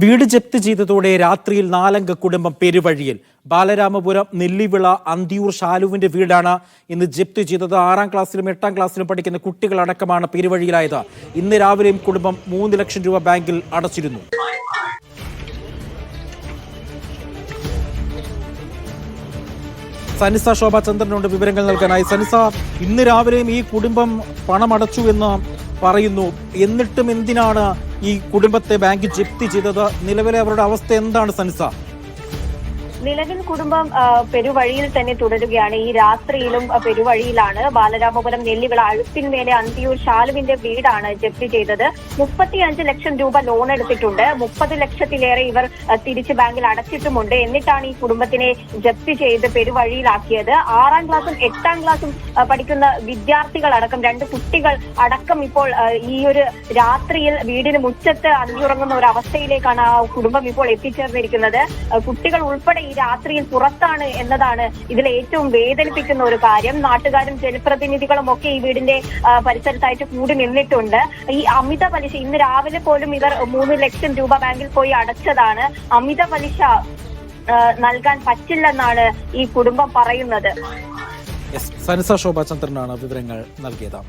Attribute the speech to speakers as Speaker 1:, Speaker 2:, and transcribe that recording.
Speaker 1: വീട് ജപ്തി ചെയ്തതോടെ രാത്രിയിൽ നാലംഗ കുടുംബം പെരുവഴിയിൽ. ബാലരാമപുരം നെല്ലിവിള അന്തിയൂർ ഷാലുവിന്റെ വീടാണ് ഇന്ന് ജപ്തി ചെയ്തത്. ആറാം ക്ലാസ്സിലും എട്ടാം ക്ലാസ്സിലും പഠിക്കുന്ന കുട്ടികളടക്കമാണ് പെരുവഴിയിലായത്. ഇന്ന് രാവിലെയും കുടുംബം മൂന്ന് ലക്ഷം രൂപ ബാങ്കിൽ അടച്ചിരുന്നു. സനിസ ശോഭ വിവരങ്ങൾ നൽകാനായി. സനിസ ഇന്ന് രാവിലെയും ഈ കുടുംബം പണം അടച്ചു എന്ന് പറയുന്നു. എന്നിട്ടും എന്തിനാണ് ഈ കുടുംബത്തെ ബാങ്ക് ജപ്തി ചെയ്തത്? നിലവിലെ അവരുടെ അവസ്ഥ എന്താണ് സനിസ
Speaker 2: നിലവിൽ കുടുംബം പെരുവഴിയിൽ തന്നെ തുടരുകയാണ്. ഈ രാത്രിയിലും പെരുവഴിയിലാണ് ബാലരാമപുരം നെല്ലിവിള അഴുപ്പിന്മേലെ അന്തിയൂർ ഷാലുവിന്റെ വീടാണ് ജപ്തി ചെയ്തത്. മുപ്പത്തിയഞ്ച് ലക്ഷം രൂപ ലോൺ എടുത്തിട്ടുണ്ട്. മുപ്പത് ലക്ഷത്തിലേറെ ഇവർ തിരിച്ച് ബാങ്കിൽ അടച്ചിട്ടുമുണ്ട്. എന്നിട്ടാണ് ഈ കുടുംബത്തിനെ ജപ്തി ചെയ്ത് പെരുവഴിയിലാക്കിയത്. ആറാം ക്ലാസ്സും എട്ടാം ക്ലാസ്സും പഠിക്കുന്ന വിദ്യാർത്ഥികൾ അടക്കം രണ്ട് കുട്ടികൾ അടക്കം ഇപ്പോൾ ഈ ഒരു രാത്രിയിൽ വീടിന് മുറ്റത്ത് അന്തിയുറങ്ങുന്ന ഒരു അവസ്ഥയിലേക്കാണ് ആ കുടുംബം ഇപ്പോൾ എത്തിച്ചേർന്നിരിക്കുന്നത്. കുട്ടികൾ ഉൾപ്പെടെ ഈ രാത്രിയിൽ പുറത്താണ് എന്നതാണ് ഇതിൽ ഏറ്റവും വേദനിപ്പിക്കുന്ന ഒരു കാര്യം. നാട്ടുകാരും ജനപ്രതിനിധികളും ഒക്കെ ഈ വീടിന്റെ പരിസരത്തായിട്ട് കൂടി നിന്നിട്ടുണ്ട്. ഈ അമിത പലിശ ഇന്ന് രാവിലെ പോലും ഇവർ മൂന്ന് ലക്ഷം രൂപ ബാങ്കിൽ പോയി അടച്ചതാണ്. അമിത പലിശ നൽകാൻ പറ്റില്ലെന്നാണ് ഈ കുടുംബം പറയുന്നത്.
Speaker 1: സനസ സനിസ ശോഭ ചന്ദ്രനാണ് വിവരങ്ങൾ നൽകിയത്.